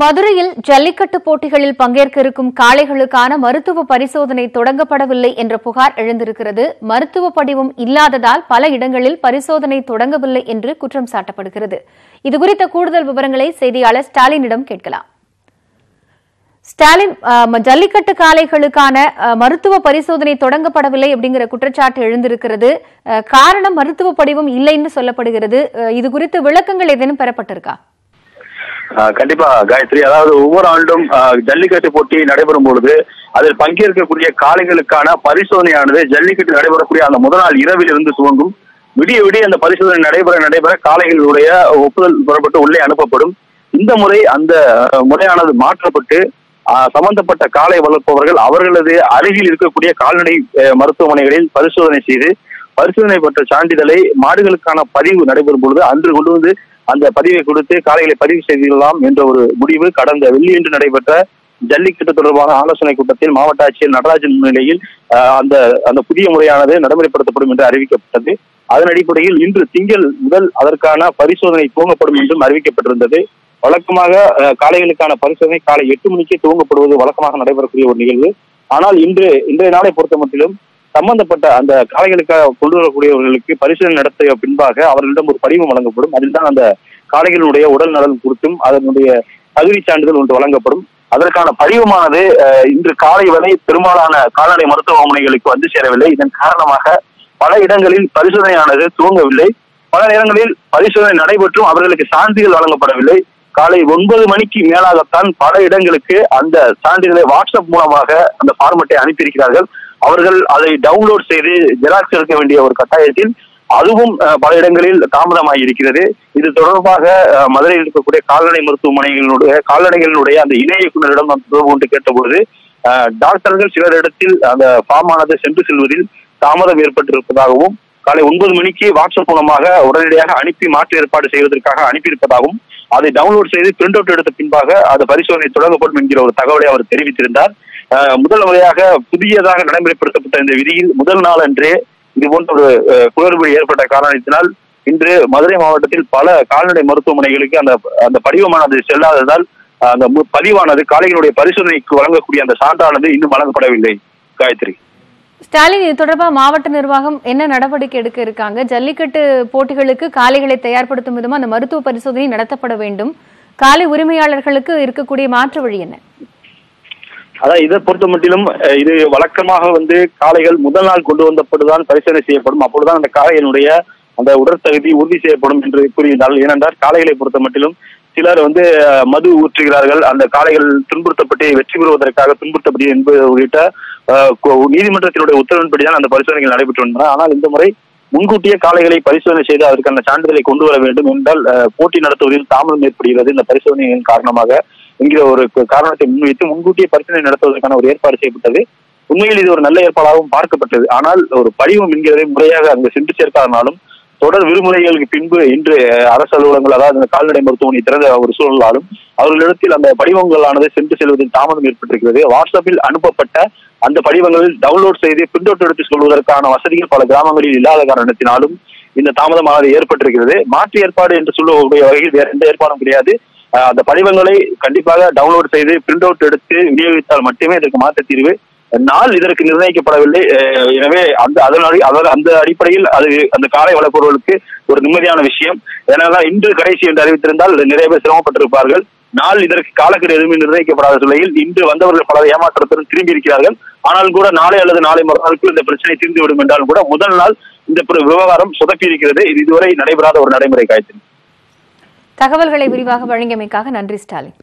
மதுரையில் ஜல்லிக்கட்டு போட்டிகளில் பங்கேற்க இருக்கும் காளைகளுக்கான மருத்துவ பரிசோதனை தொடங்கப்படவில்லை என்ற புகார் எழுந்திருக்கிறது. மருத்துவ படிவம் இல்லாததால் பல இடங்களில் பரிசோதனை தொடங்கவில்லை என்று குற்றம் சாட்டப்படுகிறது. இதுகுறித்த கூடுதல் விவரங்களை செய்தியாளர் ஸ்டாலினிடம் கேட்கலாம். ஸ்டாலின் ஜல்லிக்கட்டு காளைகளுக்கான மருத்துவ பரிசோதனை தொடங்கப்படவில்லை அப்படிங்கிற குற்றச்சாட்டு எழுந்திருக்கிறது. காரணம் மருத்துவ படிவம் இல்லைன்னு சொல்லப்படுகிறது. இது குறித்து விளக்கங்கள் ஏதேனும் பெறப்பட்டிருக்கா? கண்டிப்பா காயத்ரி. அதாவது ஒவ்வொரு ஆண்டும் ஜல்லிக்கட்டு போட்டி நடைபெறும் பொழுது அதில் பங்கேற்கக்கூடிய காளைகளுக்கான பரிசோதனையானது ஜல்லிக்கட்டு நடைபெறக்கூடிய அந்த முதல் நாள் இரவில் இருந்து துவங்கும். விடிய விடிய அந்த பரிசோதனை நடைபெற நடைபெற காளைகளுடைய ஒப்புதல் பெறப்பட்டு உள்ளே அனுப்பப்படும். இந்த முறை அந்த முறையானது மாற்றப்பட்டு சம்பந்தப்பட்ட காளை வளர்ப்பவர்கள் அவர்களது அருகில் இருக்கக்கூடிய கால்நடை மருத்துவமனைகளில் பரிசோதனை செய்து பரிசோதனை பெற்ற சான்றிதழை மாடுகளுக்கான பதிவு நடைபெறும் பொழுது அன்று கொண்டு வந்து அந்த பதிவை கொடுத்து காளைகளை பதிவு செய்திடலாம் என்ற ஒரு முடிவு கடந்த வெள்ளியன்று நடைபெற்ற ஜல்லிக்கட்டு தொடர்பான ஆலோசனை கூட்டத்தில் மாவட்ட ஆட்சியர் நடராஜன் முன்னிலையில் அந்த அந்த புதிய முறையானது நடைமுறைப்படுத்தப்படும் என்று அறிவிக்கப்பட்டது. அதன் அடிப்படையில் இன்று திங்கள் முதல் அதற்கான பரிசோதனை துவங்கப்படும் என்றும் அறிவிக்கப்பட்டிருந்தது. வழக்கமாக காலைகளுக்கான காளைகளுக்கான பரிசோதனை காலை எட்டு மணிக்கே துவங்கப்படுவது வழக்கமாக நடைபெறக்கூடிய ஒரு நிகழ்வு. ஆனால் இன்று இன்றைய நாளை பொறுத்த மட்டிலும் சம்பந்தப்பட்ட அந்த காளைகளுக்காக கொண்டு வரக்கூடியவர்களுக்கு பரிசோதனை நடத்திய பின்பாக அவர்களிடம் ஒரு படிவம் வழங்கப்படும். அதில் தான் அந்த காளைகளுடைய உடல் நலன் குறித்தும் அதனுடைய தகுதி சான்றிதழ் ஒன்று வழங்கப்படும். அதற்கான படிவமானது இன்று காலை வரை பெரும்பாலான கால்நடை மருத்துவமனைகளுக்கு வந்து சேரவில்லை. இதன் காரணமாக பல இடங்களில் பரிசோதனையானது துவங்கவில்லை. பல நேரங்களில் பரிசோதனை நடைபெற்றும் அவர்களுக்கு சான்றிதழ் வழங்கப்படவில்லை. காலை ஒன்பது மணிக்கு மேலாகத்தான் பல இடங்களுக்கு அந்த சான்றிதழை வாட்ஸ்அப் மூலமாக அந்த ஃபார்மட்டை அனுப்பியிருக்கிறார்கள். அவர்கள் அதை டவுன்லோட் செய்து ஜெராக்ஸ் எடுக்க வேண்டிய ஒரு கட்டாயத்தில் அதுவும் பல இடங்களில் தாமதமாகி இருக்கிறது. இது தொடர்பாக மதுரையில் இருக்கக்கூடிய கால்நடை மருத்துவமனைகளினுடைய கால்நடைகளினுடைய அந்த இணை இயக்குநரிடம் நாம் தொடர்பு கொண்டு கேட்டபொழுது டாக்டர்கள் டாக்டர்கள் சிலரிடத்தில் அந்த ஃபார்மானது சென்று செல்வதில் தாமதம் ஏற்பட்டிருப்பதாகவும் காலை ஒன்பது மணிக்கு வாட்ஸ்அப் மூலமாக உடனடியாக அனுப்பி மாற்று ஏற்பாடு செய்வதற்காக அனுப்பியிருப்பதாகவும் அதை டவுன்லோட் செய்து பிரிண்ட் அவுட் எடுத்த பின்பாக அது பரிசோதனை தொடங்கப்படும் என்கிற ஒரு தகவலை அவர் தெரிவித்திருந்தார். முதல் முறையாக புதியதாக நடைமுறைப்படுத்தப்பட்ட இந்த விதியில் முதல் நாள் அன்றே இது போன்ற ஒரு குளறுபடி ஏற்பட்ட காரணத்தினால் இன்று மதுரை மாவட்டத்தில் பல கால்நடை மருத்துவமனைகளுக்கு அந்த அந்த படிவமானது செல்லாததால் அந்த பதிவானது காலையினுடைய பரிசோதனைக்கு வழங்கக்கூடிய அந்த சான்றானது இன்னும் வழங்கப்படவில்லை. காயத்ரி. ஸ்டாலின் இது தொடர்பா மாவட்ட நிர்வாகம் என்ன நடவடிக்கை எடுக்க இருக்காங்க? ஜல்லிக்கட்டு போட்டிகளுக்கு காளைகளை தயார்படுத்தும் விதமா அந்த மருத்துவ பரிசோதனை நடத்தப்பட வேண்டும். காலை உரிமையாளர்களுக்கு இருக்கக்கூடிய மாற்று வழி என்ன? அதான் இதை பொறுத்த மட்டிலும் இது வழக்கமாக வந்து காளைகள் முதல் நாள் கொண்டு வந்தப்படுதான் பரிசோதனை செய்யப்படும். அப்பொழுதுதான் அந்த காளையினுடைய அந்த உடற்தகுதி உறுதி செய்யப்படும் என்று கூறியிருந்தார்கள். ஏனென்றால் காளைகளை பொறுத்த மட்டிலும் சிலர் வந்து மது ஊற்றுகிறார்கள். அந்த காளைகள் துன்புறுத்தப்பட்டு வெற்றி பெறுவதற்காக துன்புறுத்தப்படி என்பது உள்ளிட்ட நீதிமன்றத்தினுடைய உத்தரவின்படிதான் அந்த பரிசோதனைகள் நடைபெற்று வந்தன ஆனால் இந்த முறை முன்கூட்டியே காளைகளை பரிசோதனை செய்து அதற்கான சான்றிதழை கொண்டு வர வேண்டும் என்றால் போட்டி நடத்துவதில் தாமதம் ஏற்படுகிறது. இந்த பரிசோதனையின் காரணமாக என்கிற ஒரு காரணத்தை முன்வைத்து முன்கூட்டியே பரிசீலனை நடத்துவதற்கான ஒரு ஏற்பாடு செய்யப்பட்டது. உண்மையில் இது ஒரு நல்ல ஏற்பாடாகவும் பார்க்கப்பட்டது. ஆனால் ஒரு படிவம் என்கிறதை முறையாக அங்கு சென்று சேர்க்காதனாலும் தொடர் விடுமுறைகளுக்கு பின்பு இன்று அரசு அலுவலகங்கள் அதாவது கால்நடை மருத்துவமனை திறந்த ஒரு சூழலாலும் அவர்களிடத்தில் அந்த படிவங்களானது சென்று செல்வதில் தாமதம் ஏற்பட்டிருக்கிறது. வாட்ஸ்அப்பில் அனுப்பப்பட்ட அந்த படிவங்களில் டவுன்லோட் செய்து பிரிண்ட் அவுட் எடுத்து சொல்வதற்கான வசதிகள் பல கிராமங்களில் இல்லாத காரணத்தினாலும் இந்த தாமதமானது ஏற்பட்டிருக்கிறது. மாற்று ஏற்பாடு என்று சொல்லக்கூடிய வகையில் வேற எந்த ஏற்பாடும் கிடையாது. அந்த படிவங்களை கண்டிப்பாக டவுன்லோட் செய்து பிரிண்ட் அவுட் எடுத்து விநியோகித்தால் மட்டுமே இதற்கு மாற்ற தீர்வு நாள் இதற்கு நிர்ணயிக்கப்படவில்லை. எனவே அந்த அதனால அதாவது அந்த அடிப்படையில் அது அந்த காலை வளர்ப்பவர்களுக்கு ஒரு நிம்மதியான விஷயம். ஏன்னா இன்று கடைசி என்று அறிவித்திருந்தால் நிறைய பேர் சிரமப்பட்டிருப்பார்கள். நாள் இதற்கு காலக்கெடு எதுவுமே நிர்ணயிக்கப்படாத சூழலில் இன்று வந்தவர்கள் பல ஏமாற்றத்துடன் திரும்பி இருக்கிறார்கள் ஆனால் கூட நாளை அல்லது நாளை மறுநாளுக்குள் இந்த பிரச்சனை தீர்ந்துவிடும் என்றாலும் கூட முதல் நாள் இந்த விவகாரம் சொதப்பி இருக்கிறது இது இதுவரை நடைபெறாத ஒரு நடைமுறை காய்ச்சல் தகவல்களை விரிவாக வழங்கியமைக்காக நன்றி ஸ்டாலின்.